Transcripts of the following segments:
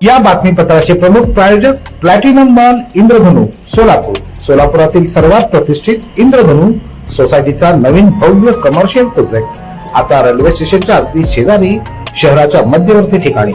या बातमीपत्राचे प्रमुख प्रायोजक प्लॅटिनम मॉल इंद्रधनु सोलापूर. सोलापुरातील सर्वात प्रतिष्ठित इंद्रधनु सोसायटीचा नवीन भव्य कमर्शियल प्रोजेक्ट आता रेल्वे स्टेशनच्या अगदी शेजारी शहराच्या मध्यवर्ती ठिकाणी.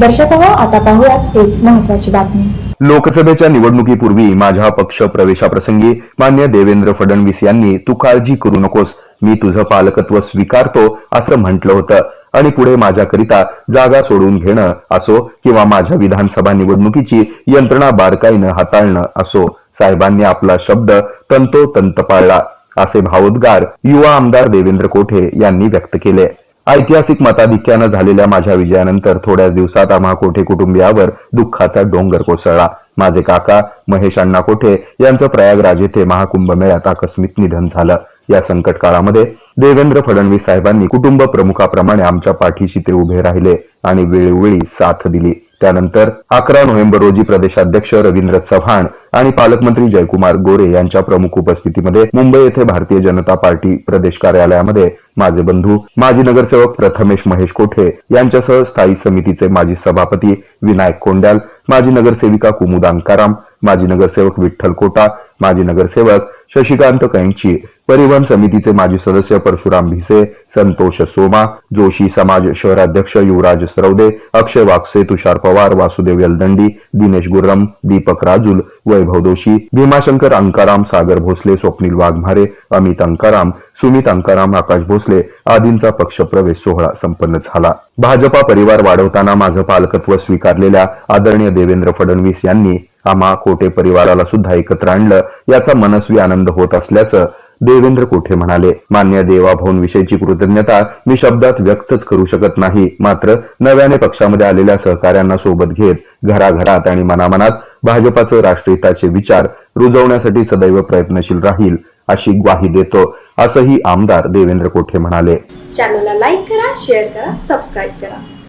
दर्शक आता पाहूयात एक महत्वाची बातमी. लोकसभेच्या निवडणुकीपूर्वी माझ्या पक्ष प्रवेशाप्रसंगी मान्य देवेंद्र फडणवीस यांनी तू काळजी करू नकोस मी तुझं पालकत्व स्वीकारतो असं म्हटलं होतं. आणि पुढे माझ्याकरिता जागा सोडून घेणं असो किंवा माझ्या विधानसभा निवडणुकीची यंत्रणा बारकाईनं हाताळणं असो साहेबांनी आपला शब्द तंतोतंत पाळला असे भावोद्गार युवा आमदार देवेंद्र कोठे यांनी व्यक्त केले. ऐतिहासिक मताधिक्यानं झालेल्या माझ्या विजयानंतर थोड्याच दिवसात आम्हा कोठे कुटुंबियावर दुःखाचा डोंगर कोसळला. माझे काका महेश अण्णा कोठे यांचं प्रयागराज येथे महाकुंभ मेळ्यात आकस्मिक निधन झालं. या संकट काळामध्ये देवेंद्र फडणवीस साहेबांनी कुटुंब प्रमुखाप्रमाणे आमच्या पाठीशी ते उभे राहिले आणि वेळोवेळी साथ दिली. त्यानंतर अकरा नोव्हेंबर रोजी प्रदेशाध्यक्ष रवींद्र चव्हाण आणि पालकमंत्री जयकुमार गोरे यांच्या प्रमुख उपस्थितीमध्ये मुंबई येथे भारतीय जनता पार्टी प्रदेश कार्यालयामध्ये माझे बंधू माजी नगरसेवक प्रथमेश महेश कोठे यांच्यासह स्थायी समितीचे माजी सभापती विनायक कोंड्याल माजी नगरसेविका कुमुदांकाराम माजी नगरसेवक विठ्ठल कोटा माजी नगरसेवक शशिकांत कैंची परिवहन समितीचे माजी सदस्य परशुराम भिसे संतोष सोमा जोशी समाज शहराध्यक्ष युवराज सरवदे अक्षय वागसे तुषार पवार वासुदेव यलदंडी दिनेश गुर्रम दीपक राजूल वैभव दोशी भीमाशंकर अंकाराम सागर भोसले स्वप्नील वाघमारे अमित अंकाराम सुमित अंकाराम आकाश भोसले आदींचा पक्षप्रवेश सोहळा संपन्न झाला. भाजपा परिवार वाढवताना माझं पालकत्व स्वीकारलेल्या आदरणीय देवेंद्र फडणवीस यांनी आम्हा कोटे परिवाराला सुद्धा एकत्र आणलं याचा मनस्वी आनंद होत असल्याचं देवेंद्र कोठे म्हणाले? मान्य देवाभाऊन विषयीची कृतज्ञता मी शब्दात व्यक्तच करू शकत नाही. मात्र नव्याने पक्षामध्ये आलेल्या सहकाऱ्यांना सोबत घेत घराघरात आणि मनामनात भाजपाचं राष्ट्रहिताचे विचार रुजवण्यासाठी सदैव प्रयत्नशील राहील अशी ग्वाही देतो असंही आमदार देवेंद्र कोठे म्हणाले. चॅनलला लाईक करा शेअर करा सबस्क्राईब करा.